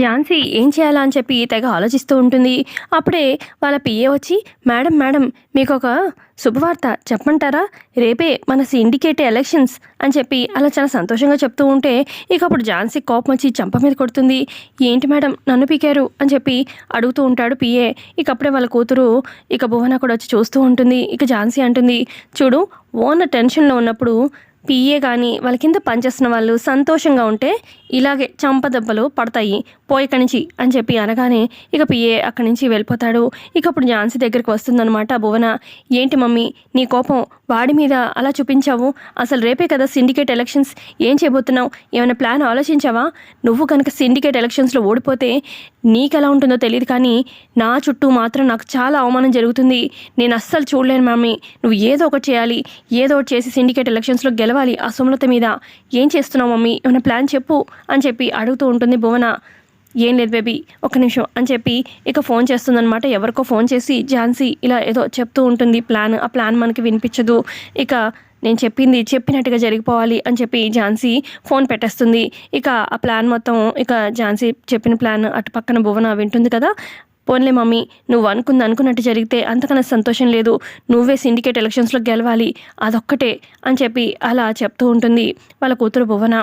ఝాన్సీ ఏం చేయాలా అని చెప్పి తెగ ఆలోచిస్తూ ఉంటుంది. అప్పుడే వాళ్ళ పిఏ వచ్చి మేడం మేడం మీకు ఒక శుభవార్త చెప్పమంటారా? రేపే మన సిండికేట్ ఎలక్షన్స్ అని చెప్పి అలా చాలా సంతోషంగా చెప్తూ ఉంటే ఇక అప్పుడు ఝాన్సీ కోపం వచ్చి చంప మీద కొడుతుంది. ఏంటి మేడం నన్ను పీకారు? అని చెప్పి అడుగుతూ ఉంటాడు పిఏ. ఇక అప్పుడే వాళ్ళ కూతురు ఇక భువన కూడా వచ్చి చూస్తూ ఉంటుంది. ఇక ఝాన్సీ అంటుంది చూడు ఓనర్ టెన్షన్లో ఉన్నప్పుడు పిఏ కానీ వాళ్ళ కింద పనిచేస్తున్న వాళ్ళు సంతోషంగా ఉంటే ఇలాగే చంప దెబ్బలు పడతాయి. పోయక నుంచి అని చెప్పి అనగానే ఇక పిఏ అక్కడి నుంచి వెళ్ళిపోతాడు. ఇక అప్పుడు ఝాన్సీ దగ్గరికి వస్తుందన్నమాట. భువన ఏంటి మమ్మీ నీ కోపం వాడి మీద అలా చూపించావు? అసలు రేపే కదా సిండికేట్ ఎలక్షన్స్. ఏం చేయబోతున్నావు? ఏమైనా ప్లాన్ ఆలోచించావా? నువ్వు కనుక సిండికేట్ ఎలక్షన్స్లో ఓడిపోతే నీకు ఎలా ఉంటుందో తెలియదు కానీ నా చుట్టూ మాత్రం నాకు చాలా అవమానం జరుగుతుంది. నేను అస్సలు చూడలేను మమ్మీ. నువ్వు ఏదో ఒకటి చేయాలి. ఏదో ఒకటి చేసి సిండికేట్ ఎలక్షన్స్లో గెలవాలి ఆ సుమలత మీద. ఏం చేస్తున్నావు మమ్మీ? ఏమైనా ప్లాన్ చెప్పు. అని చెప్పి అడుగుతూ ఉంటుంది భువన. ఏం లేదు బేబీ ఒక నిమిషం అని చెప్పి ఇక ఫోన్ చేస్తుందనమాట ఎవరికో ఫోన్ చేసి ఝాన్సీ ఇలా ఏదో చెప్తూ ఉంటుంది ప్లాన్. ఆ ప్లాన్ మనకి వినిపించదు. ఇక నేను చెప్పింది చెప్పినట్టుగా జరిగిపోవాలి అని చెప్పి ఝాన్సీ ఫోన్ పెట్టేస్తుంది. ఇక ఆ ప్లాన్ మొత్తం ఇక ఝాన్సీ చెప్పిన ప్లాన్ అటు పక్కన భువన వింటుంది కదా. పోన్లే మమ్మీ నువ్వు అనుకుంది అనుకున్నట్టు జరిగితే అంతకన్నా సంతోషం లేదు. నువ్వే సిండికేట్ ఎలక్షన్స్లో గెలవాలి. అదొక్కటే అని చెప్పి అలా చెప్తూ ఉంటుంది వాళ్ళ కూతురు భువన.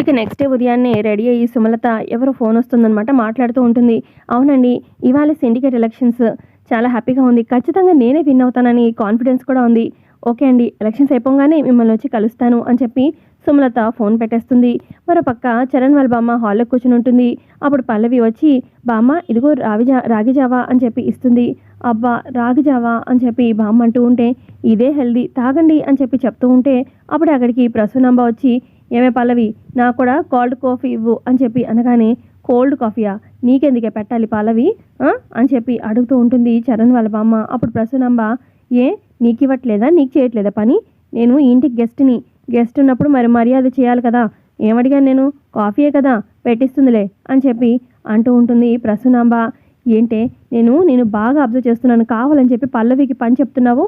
ఇక నెక్స్ట్ డే ఉదయాన్నే రెడీ అయ్యి సుమలత ఎవరో ఫోన్ వస్తుందన్నమాట మాట్లాడుతూ ఉంటుంది. అవునండి ఇవాళ సిండికేట్ ఎలక్షన్స్ చాలా హ్యాపీగా ఉంది. ఖచ్చితంగా నేనే విన్ అవుతానని కాన్ఫిడెన్స్ కూడా ఉంది. ఓకే అండి ఎలక్షన్స్ అయిపోగానే మిమ్మల్ని వచ్చి కలుస్తాను అని చెప్పి సుమలత ఫోన్ పెట్టేస్తుంది. మరో పక్క చరణ్ వాళ్ళ బామ్మ హాల్లో కూర్చుని ఉంటుంది. అప్పుడు పల్లవి వచ్చి బామ్మ ఇదిగో రావిజా రాగిజావా అని చెప్పి ఇస్తుంది. అబ్బా రాగిజావా అని చెప్పి బామ్మ అంటూ ఉంటే ఇదే హెల్దీ తాగండి అని చెప్పి చెప్తూ ఉంటే అప్పుడు అక్కడికి ప్రసూనంబ వచ్చి ఏమే పల్లవి నాకు కూడా కోల్డ్ కాఫీ ఇవ్వు అని చెప్పి అనగానే కోల్డ్ కాఫీయా నీకెందుకే పెట్టాలి పల్లవి? అని చెప్పి అడుగుతూ ఉంటుంది చరణ్ వాళ్ళ బామ్మ. అప్పుడు ప్రసూనంబ ఏ నీకు ఇవ్వట్లేదా నీకు చేయట్లేదా పని? నేను ఇంటికి గెస్ట్ని. గెస్ట్ ఉన్నప్పుడు మరి మర్యాద చేయాలి కదా. ఏమడిగాను నేను? కాఫీయే కదా పెట్టిస్తుందిలే అని చెప్పి అంటూ ఉంటుంది ప్రసూనాంబ. ఏంటే నేను నేను బాగా అబ్జర్వ్ చేస్తున్నాను. కావాలని చెప్పి పల్లవికి పని చెప్తున్నావు?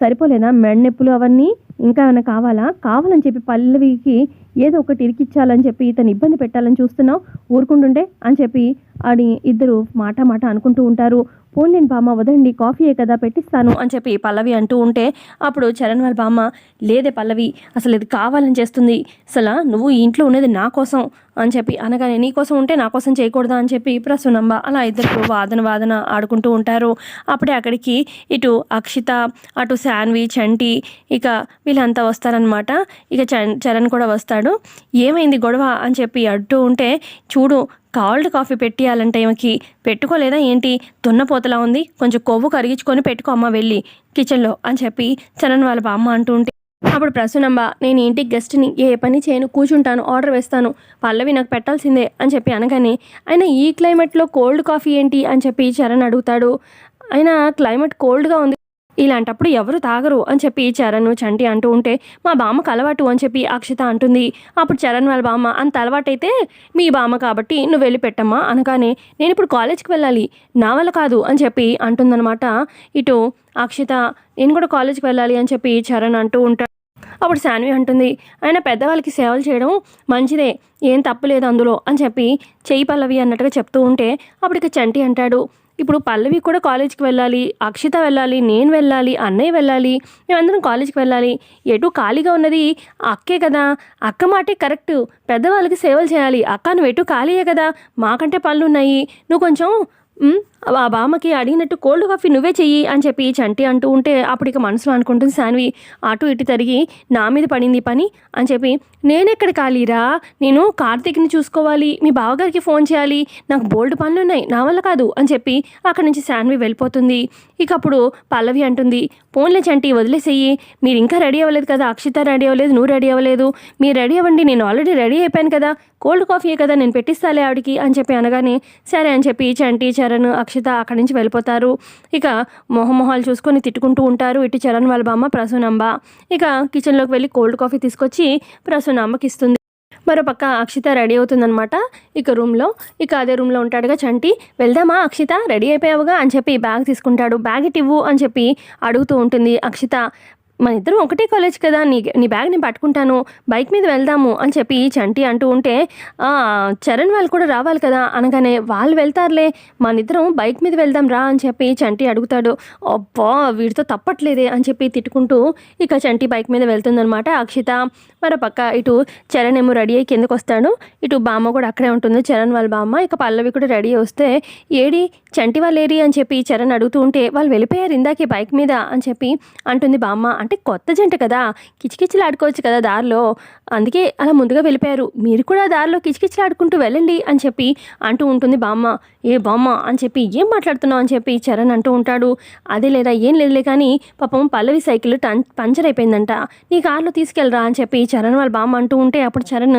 సరిపోలేదా మెడ నొప్పులు అవన్నీ? ఇంకా ఏమైనా కావాలా? కావాలని చెప్పి పల్లవికి ఏదో ఒకటి ఇరికిచ్చాలని చెప్పి ఇతను ఇబ్బంది పెట్టాలని చూస్తున్నావు? ఊరుకుంటుంటే అని చెప్పి అని ఇద్దరు మాట మాట అనుకుంటూ ఉంటారు. పోన్లేని బామ్మ వదండి కాఫీయే కదా పెట్టిస్తాను అని చెప్పి పల్లవి అంటూ ఉంటే అప్పుడు చరణ్ వాళ్ళ బామ్మ లేదే పల్లవి అసలు ఇది కావాలని చేస్తుంది. అసలు నువ్వు ఈ ఇంట్లో ఉన్నది నా కోసం అని చెప్పి అనగానే నీ కోసం ఉంటే నా కోసం చేయకూడదా అని చెప్పి ప్రసూనమ్మ అలా ఇద్దరు వాదన వాదన ఆడుకుంటూ ఉంటారు. అప్పుడే అక్కడికి ఇటు అక్షిత అటు శాన్వి చంటి ఇక వీళ్ళంతా వస్తారనమాట ఇక చరణ్ చరణ్ కూడా వస్తాడు. ఏమైంది గొడవ అని చెప్పి అడ్డు ఉంటే చూడు కాల్డ్ కాఫీ పెట్టియాలంటే ఈమెకి పెట్టుకోలేదా ఏంటి? దున్నపోతలా ఉంది. కొంచెం కొవ్వు కరిగించుకొని పెట్టుకో అమ్మ వెళ్ళి కిచెన్లో అని చెప్పి చరణ్ వాళ్ళ బామ్మ అంటూ ఉంటే అప్పుడు ప్రసూనమ్మ నేను ఇంటికి గెస్ట్ని ఏ పని చేయను కూర్చుంటాను ఆర్డర్ వేస్తాను. పల్లవి నాకు పెట్టాల్సిందే అని చెప్పి అనగానే ఆయన ఈ క్లైమేట్లో కోల్డ్ కాఫీ ఏంటి అని చెప్పి చరణ్ అడుగుతాడు. ఆయన క్లైమేట్ కోల్డ్గా ఉంది. ఇలాంటప్పుడు ఎవరు తాగరు అని చెప్పి చరణ్ చంటి అంటూ ఉంటే మా బామ్మకు అలవాటు అని చెప్పి అక్షిత అంటుంది. అప్పుడు చరణ్ వాళ్ళ బామ్మ అంత అలవాటైతే మీ బామ్మ కాబట్టి నువ్వు వెళ్ళి పెట్టమ్మా అనగానే నేను ఇప్పుడు కాలేజ్కి వెళ్ళాలి నా వల్ల కాదు అని చెప్పి అంటుందన్నమాట. ఇటు అక్షిత నేను కూడా కాలేజ్కి వెళ్ళాలి అని చెప్పి చరణ్ అంటూ ఉంటాడు. అప్పుడు శాన్వి అంటుంది ఆయన పెద్దవాళ్ళకి సేవలు చేయడం మంచిదే ఏం తప్పు లేదు అందులో అని చెప్పి చెయ్యి పల్లవి అన్నట్టుగా చెప్తూ ఉంటే అప్పుడు ఇక చంటి అంటాడు ఇప్పుడు పల్లవి కూడా కాలేజ్కి వెళ్ళాలి అక్షిత వెళ్ళాలి నేను వెళ్ళాలి అన్నయ్య వెళ్ళాలి మేమందరం కాలేజ్కి వెళ్ళాలి. ఎటు ఖాళీగా ఉన్నది అక్కే కదా. అక్క మాటే కరెక్ట్. పెద్దవాళ్ళకి సేవలు చేయాలి. అక్క నువ్వు ఎటు ఖాళీయే కదా. మాకంటే పనులు ఉన్నాయి నువ్వు కొంచెం ఆ బామ్మకి అడిగినట్టు కోల్డ్ కాఫీ నువ్వే చెయ్యి అని చెప్పి చంటి అంటూ ఉంటే అప్పుడు ఇక మనసులో అనుకుంటుంది శాన్వి. అటు ఇటు తిరిగి నా మీద పడింది పని అని చెప్పి నేనెక్కడ ఖాళీరా? నేను కార్తీక్ని చూసుకోవాలి. మీ బావగారికి ఫోన్ చేయాలి. నాకు బోల్డ్ పనులు ఉన్నాయి. నా వల్ల కాదు అని చెప్పి అక్కడి నుంచి శాన్వి వెళ్ళిపోతుంది. ఇక అప్పుడు పల్లవి అంటుంది ఫోన్లే చంటి వదిలేసేయి. మీరు ఇంకా రెడీ అవ్వలేదు కదా. అక్షిత రెడీ అవ్వలేదు. నువ్వు రెడీ అవ్వలేదు. మీరు రెడీ అవ్వండి. నేను ఆల్రెడీ రెడీ అయిపోయాను కదా. కోల్డ్ కాఫీయే కదా నేను పెట్టిస్తాలే ఆవిడికి అని చెప్పి అనగానే సరే అని చెప్పి చంటి చరణ్ అక్షిత అక్కడి నుంచి వెళ్ళిపోతారు. ఇక మొహమొహాలు చూసుకొని తిట్టుకుంటూ ఉంటారు ఇటు చరణ్ వాళ్ళ బామ్మ ప్రసూనంబ. ఇక కిచెన్లోకి వెళ్ళి కోల్డ్ కాఫీ తీసుకొచ్చి ప్రసూనమ్మకి ఇస్తుంది. మరోపక్క అక్షిత రెడీ అవుతుందనమాట ఇక రూమ్లో. ఇక అదే రూమ్లో ఉంటాడుగా చంటి. వెళ్దామా అక్షిత? రెడీ అయిపోయావుగా? అని చెప్పి బ్యాగ్ తీసుకుంటాడు. బ్యాగ్ ఇటు ఇవ్వు అని చెప్పి అడుగుతూ ఉంటుంది అక్షిత. మన ఇద్దరం ఒకటే కాలేజ్ కదా నీ నీ బ్యాగ్ నేను పట్టుకుంటాను బైక్ మీద వెళ్దాము అని చెప్పి చంటి అంటూ ఉంటే చరణ్ వాళ్ళు కూడా రావాలి కదా అనగానే వాళ్ళు వెళ్తారులే మన ఇద్దరం బైక్ మీద వెళ్దాం రా అని చెప్పి చంటి అడుగుతాడు. అబ్బా వీడితో తప్పట్లేదే అని చెప్పి తిట్టుకుంటూ ఇక చంటి బైక్ మీద వెళ్తుందనమాట అక్షిత. మరో పక్క ఇటు చరణ్ ఏమో రెడీ అయ్యి కిందకు వస్తాడు. ఇటు బామ్మ కూడా అక్కడే ఉంటుంది చరణ్ వాళ్ళ బామ్మ. ఇక పల్లవి కూడా రెడీ వస్తే ఏడి చంటి వాళ్ళు ఏరి అని చెప్పి చరణ్ అడుగుతూ ఉంటే వాళ్ళు వెళ్ళిపోయారు ఇందాకే బైక్ మీద అని చెప్పి అంటుంది బామ్మ. అంటే కొత్త జంట కదా కిచకిచలాడుకోవచ్చు కదా దారిలో. అందుకే అలా ముందుగా వెళ్ళిపోయారు. మీరు కూడా దారిలో కిచకిచలాడుకుంటూ వెళ్ళండి అని చెప్పి అంటూ ఉంటుంది బామ్మ. ఏ బామ్మ అని చెప్పి ఏం మాట్లాడుతున్నావు అని చెప్పి చరణ్ అంటూ ఉంటాడు. అదే లేదా ఏం లేదులే కానీ పాపం పల్లవి సైకిల్ టన్ పంచర్ అయిపోయిందంట. నీ కార్లో తీసుకెళ్ళరా అని చెప్పి చరణ్ వాళ్ళ బామ్మ అంటూ ఉంటే అప్పుడు చరణ్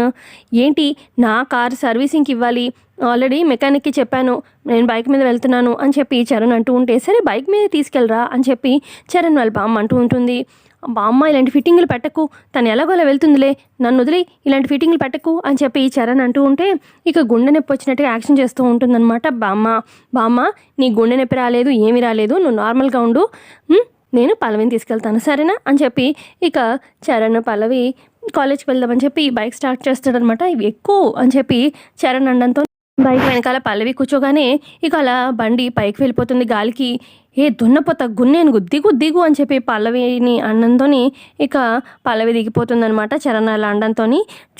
ఏంటి నా కార్ సర్వీసింగ్కి ఇవ్వాలి? ఆల్రెడీ మెకానిక్కి చెప్పాను నేను బైక్ మీద వెళ్తున్నాను అని చెప్పి చరణ్ అంటూ ఉంటే సరే బైక్ మీద తీసుకెళ్ళరా అని చెప్పి చరణ్ వాళ్ళ బామ్మ అంటూ ఉంటుంది. బామ్మ ఇలాంటి ఫిట్టింగ్లు పెట్టకు తను ఎలాగోలా వెళ్తుందిలే నన్ను వదిలి ఇలాంటి ఫిట్టింగ్లు పెట్టకు అని చెప్పి చరణ్ అంటూ ఉంటే ఇక గుండె నొప్పి వచ్చినట్టుగా యాక్షన్ చేస్తూ ఉంటుందన్నమాట బామ్మ. బామ్మ నీ గుండె నొప్పి రాలేదు ఏమీ రాలేదు నువ్వు నార్మల్గా ఉండు. నేను పల్లవిని తీసుకెళ్తాను సరేనా అని చెప్పి ఇక చరణ్ పల్లవి కాలేజ్కి వెళ్దామని చెప్పి బైక్ స్టార్ట్ చేస్తాడనమాట ఇవి ఎక్కువ అని చెప్పి చరణ్ అండంతో బైక్ వెనకాల పల్లవి కూర్చోగానే ఇక అలా బండి పైకి వెళ్ళిపోతుంది గాలికి. ఏ దున్నపోత గున్నేను దిగు దిగు అని చెప్పి పల్లవిని అన్నంతోని ఇక పల్లవి దిగిపోతుందనమాట చరణ్ అండంతో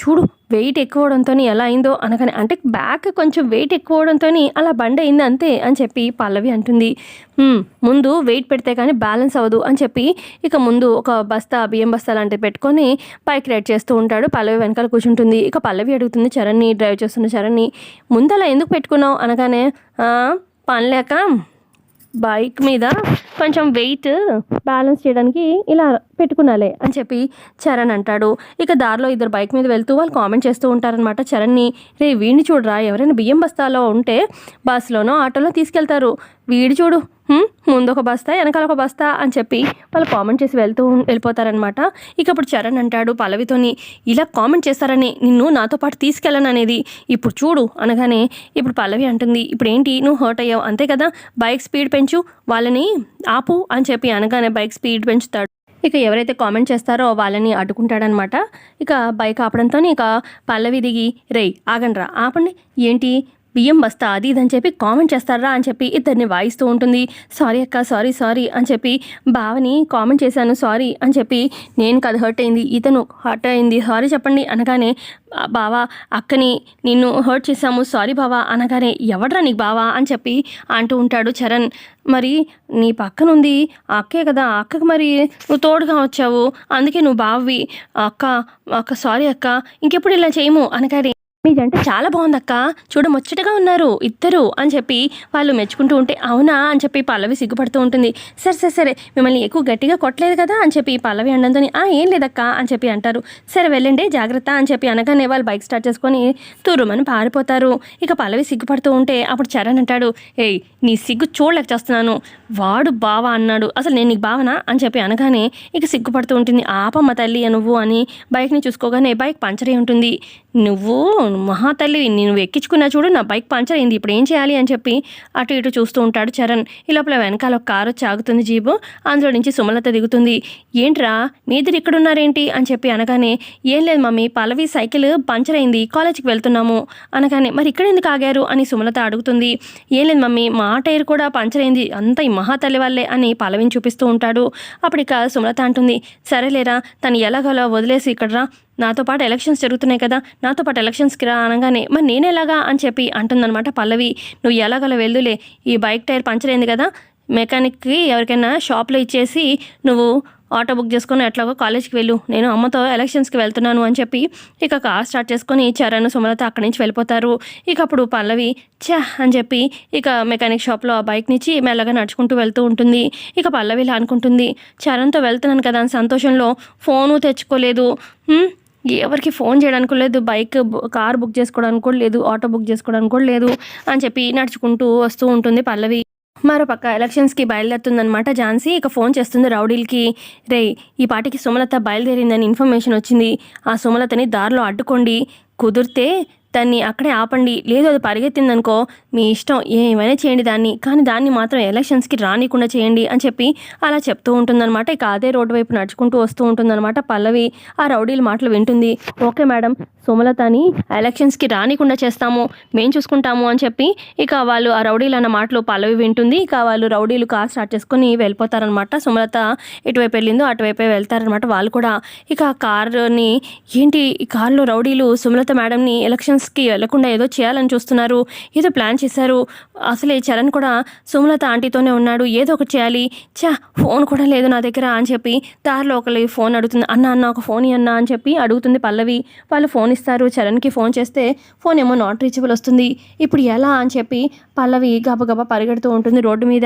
చూడు వెయిట్ ఎక్కువడంతో ఎలా అయిందో అనగానే అంటే బ్యాక్ కొంచెం వెయిట్ ఎక్కువడంతో అలా బండి అయింది అంతే అని చెప్పి పల్లవి అంటుంది. ముందు వెయిట్ పెడితే కానీ బ్యాలెన్స్ అవ్వదు అని చెప్పి ఇక ముందు ఒక బస్తా బియ్యం బస్తా లాంటివి పెట్టుకొని బైక్ రైడ్ చేస్తూ ఉంటాడు. పల్లవి వెనకాల కూర్చుంటుంది. ఇక పల్లవి అడుగుతుంది చరణ్ని డ్రైవ్ చేస్తున్న చరణ్ని ముందు అలా ఎందుకు పెట్టుకున్నావు? అనగానే పని లేక బైక్ మీద కొంచెం వెయిట్ బ్యాలెన్స్ చేయడానికి ఇలా పెట్టుకున్నాలే అని చెప్పి చరణ్ అంటాడు. ఇక దారిలో ఇద్దరు బైక్ మీద వెళ్తూ వాళ్ళు కామెంట్ చేస్తూ ఉంటారనమాట చరణ్ని రే వీడిని చూడరా? ఎవరైనా బియ్యం బస్తాలో ఉంటే బస్సులోనో ఆటోలో తీసుకెళ్తారు. వీడి చూడు. ముందు ఒక బస్తా వెనకాల ఒక బస్తా అని చెప్పి వాళ్ళు కామెంట్ చేసి వెళ్తూ వెళ్ళిపోతారనమాట ఇక అప్పుడు చరణ్ అంటాడు పల్లవితోని ఇలా కామెంట్ చేస్తారని నిన్ను నాతో పాటు తీసుకెళ్ళను అనేది ఇప్పుడు చూడు అనగానే ఇప్పుడు పల్లవి అంటుంది ఇప్పుడు ఏంటి నువ్వు హర్ట్ అయ్యావు. అంతే కదా? బైక్ స్పీడ్ పెంచు వాళ్ళని ఆపు అని చెప్పి అనగానే బైక్ స్పీడ్ పెంచుతాడు. ఇక ఎవరైతే కామెంట్ చేస్తారో వాళ్ళని అడ్డుకుంటాడనమాట ఇక బైక్ ఆపడంతో ఇక పల్లవి దిగి రేయ్ ఆగండ్రా. ఆపండి. ఏంటి? బియ్యం బస్తా అది ఇది అని చెప్పి కామెంట్ చేస్తారా అని చెప్పి ఇద్దరిని వాయిస్తూ ఉంటుంది. సారీ అక్క సారీ సారీ అని చెప్పి బావని కామెంట్ చేశాను. సారీ అని చెప్పి నేను కదా హర్ట్ అయింది. ఇతను హర్ట్ అయింది. సారీ చెప్పండి అనగానే బావా అక్కని నిన్ను హర్ట్ చేశాము. సారీ బావా అనగానే ఎవడ్రా నీకు బావా అని చెప్పి అంటూ ఉంటాడు చరణ్. మరి నీ పక్కనుంది అక్కే కదా. అక్కకు మరి నువ్వు తోడుగా వచ్చావు. అందుకే నువ్వు బావి అక్క అక్క సారీ అక్క ఇంకెప్పుడు ఇలా చేయము అనగానే మీ జంట చాలా బాగుంది అక్క చూడ ముచ్చటగా ఉన్నారు ఇద్దరు అని చెప్పి వాళ్ళు మెచ్చుకుంటూ ఉంటే అవునా అని చెప్పి పల్లవి సిగ్గుపడుతూ ఉంటుంది. సరే సరే సరే మిమ్మల్ని ఎక్కువ గట్టిగా కొట్టలేదు కదా అని చెప్పి పల్లవి అండంతోని ఆ ఏం లేదక్క అని చెప్పి అంటారు. సరే వెళ్ళండి జాగ్రత్త అని చెప్పి అనగానే వాళ్ళు బైక్ స్టార్ట్ చేసుకొని తురుమని పారిపోతారు. ఇక పల్లవి సిగ్గుపడుతూ ఉంటే అప్పుడు చరణ్ అంటాడు ఏయ్ నీ సిగ్గు చూడలేక చేస్తున్నాను. వాడు బావా అన్నాడు. అసలు నేను నీకు బావనా? అని చెప్పి అనగానే ఇక సిగ్గుపడుతూ ఉంటుంది ఆపమ్మ తల్లి నువ్వు అని బైక్ని చూసుకోగానే బైక్ పంచర్ ఉంటుంది. నువ్వు మహా తల్లి నువ్వు ఎక్కించుకున్నా చూడు నా బైక్ పంచర్ అయింది ఇప్పుడు ఏం చేయాలి? అని చెప్పి అటు ఇటు చూస్తూ ఉంటాడు చరణ్. ఈ లోపల వెనకాల ఒక కారు వచ్చి ఆగుతుంది జీబు. అందులో నుంచి సుమలత దిగుతుంది. ఏంట్రా మీదిరు ఇక్కడున్నారేంటి? అని చెప్పి అనగానే ఏం లేదు మమ్మీ పల్లవి సైకిల్ పంచర్ అయింది కాలేజీకి వెళ్తున్నాము. అనగానే మరి ఇక్కడ ఎందుకు ఆగారు? అని సుమలత అడుగుతుంది. ఏం లేదు మమ్మీ మా టైర్ కూడా పంచర్ అయింది అంత ఈ మహాతల్లి వల్లే అని పల్లవిని చూపిస్తూ ఉంటాడు. అప్పుడు ఇక సుమలత అంటుంది సరేలేరా తను ఎలాగోలా వదిలేసి ఇక్కడ రా నాతో పాటు ఎలక్షన్స్ జరుగుతున్నాయి కదా నాతో పాటు ఎలక్షన్స్కి రా అనగానే మరి నేనెలాగా అని చెప్పి అంటుందన్నమాట పల్లవి. నువ్వు ఎలాగోలా వెళ్దులే ఈ బైక్ టైర్ పంచరైంది కదా మెకానిక్కి ఎవరికైనా షాప్లో ఇచ్చేసి నువ్వు ఆటో బుక్ చేసుకొని ఎట్లాగో కాలేజ్కి వెళ్ళు నేను అమ్మతో ఎలక్షన్స్కి వెళ్తున్నాను అని చెప్పి ఇక కార్ స్టార్ట్ చేసుకొని చరణ్ సుమలత అక్కడి నుంచి వెళ్ళిపోతారు. ఇక అప్పుడు పల్లవి ఛా అని చెప్పి ఇక మెకానిక్ షాప్లో ఆ బైక్ నుంచి మెల్లగా నడుచుకుంటూ వెళ్తూ ఉంటుంది. ఇక పల్లవి ఇలా అనుకుంటుంది చరణ్తో వెళ్తున్నాను కదా అని సంతోషంలో ఫోను తెచ్చుకోలేదు ఎవరికి ఫోన్ చేయడానికి లేదు. బైక్ కార్ బుక్ చేసుకోవడానికి కూడా లేదు. ఆటో బుక్ చేసుకోవడానికి కూడా లేదు అని చెప్పి నడుచుకుంటూ వస్తూ ఉంటుంది పల్లవి. మరోపక్క ఎలక్షన్స్కి బయలుదేరుతుందనమాట ఝాన్సీ. ఇక ఫోన్ చేస్తుంది రౌడీలకి. రే ఈ పాటికి సుమలత బయలుదేరిందని ఇన్ఫర్మేషన్ వచ్చింది. ఆ సుమలతని దారిలో అడ్డుకోండి. కుదిరితే దాన్ని అక్కడే ఆపండి. లేదు అది పరిగెత్తిందనుకో మీ ఇష్టం ఏమైనా చేయండి దాన్ని. కానీ దాన్ని మాత్రం ఎలక్షన్స్కి రానికుండా చేయండి అని చెప్పి అలా చెప్తూ ఉంటుందన్నమాట. ఇక అదే రోడ్డు వైపు నడుచుకుంటూ వస్తూ ఉంటుందన్నమాట పల్లవి. ఆ రౌడీల మాటలు వింటుంది. ఓకే మేడం సుమలతని ఎలక్షన్స్కి రానికుండా చేస్తాము మేము చూసుకుంటాము అని చెప్పి ఇక వాళ్ళు ఆ రౌడీలు అన్న మాటలు పల్లవి వింటుంది. ఇక వాళ్ళు రౌడీలు కార్ స్టార్ట్ చేసుకుని వెళ్ళిపోతారనమాట సుమలత ఎటువైపు వెళ్ళిందో అటువైపే వెళ్తారనమాట వాళ్ళు కూడా. ఇక ఆ కార్ని ఏంటి ఈ కార్లో రౌడీలు సుమలత మేడంని ఎలక్షన్స్ ఎలక్షన్స్కి వెళ్ళకుండా ఏదో చేయాలని చూస్తున్నారు ఏదో ప్లాన్ చేశారు. అసలే చరణ్ కూడా సుమలత ఆంటీతోనే ఉన్నాడు ఏదో ఒకటి చేయాలి. చా ఫోన్ కూడా లేదు నా దగ్గర అని చెప్పి దారిలో ఒకరి ఫోన్ అడుగుతుంది అన్న అన్న ఒక ఫోన్ అన్న అని చెప్పి అడుగుతుంది పల్లవి. వాళ్ళు ఫోన్ ఇస్తారు చరణ్కి ఫోన్ చేస్తే ఫోన్ ఏమో నాట్ రీచబుల్ వస్తుంది. ఇప్పుడు ఎలా అని చెప్పి పల్లవి గబగబా పరిగెడుతూ ఉంటుంది రోడ్డు మీద.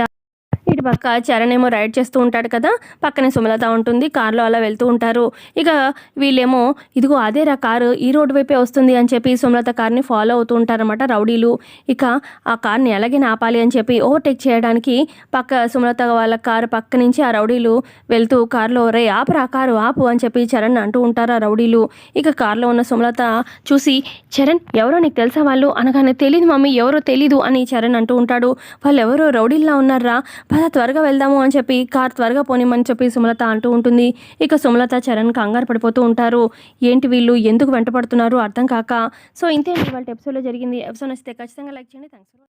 పక్క చరణ్ ఏమో రైడ్ చేస్తూ ఉంటాడు కదా పక్కనే సుమలత ఉంటుంది కార్లో అలా వెళ్తూ ఉంటారు. ఇక వీళ్ళేమో ఇదిగో అదేరా కారు ఈ రోడ్డు వైపే వస్తుంది అని చెప్పి సుమలత కార్ని ఫాలో అవుతూ ఉంటారనమాట రౌడీలు. ఇక ఆ కార్ని ఎలాగైనా ఆపాలి అని చెప్పి ఓవర్టేక్ చేయడానికి పక్క సుమలత వాళ్ళ కారు పక్క నుంచి ఆ రౌడీలు వెళ్తూ కారులో రే ఆపరా కారు ఆపు అని చెప్పి చరణ్ అంటూ ఉంటారు ఆ రౌడీలు. ఇక కారులో ఉన్న సుమలత చూసి చరణ్ ఎవరో నీకు తెలుసా వాళ్ళు? అనగానే తెలియదు మమ్మీ ఎవరో తెలీదు అని చరణ్ అంటూ ఉంటాడు. వాళ్ళు ఎవరో రౌడీల్లా ఉన్నారా? పద త్వరగా వెళ్దాము అని చెప్పి కార్ త్వరగా పోనిమని చెప్పి సుమలత అంటూ ఉంటుంది. ఇక సుమలత చరణ్ కంగారు పడిపోతూ ఉంటారు. ఏంటి వీళ్ళు? ఎందుకు వెంటపడుతున్నారు? అర్థం కాక. సో ఇంతే వాళ్ళ ఎపిసోడ్లో జరిగింది. ఎపిసోడ్ వస్తే ఖచ్చితంగా లైక్ చేయండి. థ్యాంక్స్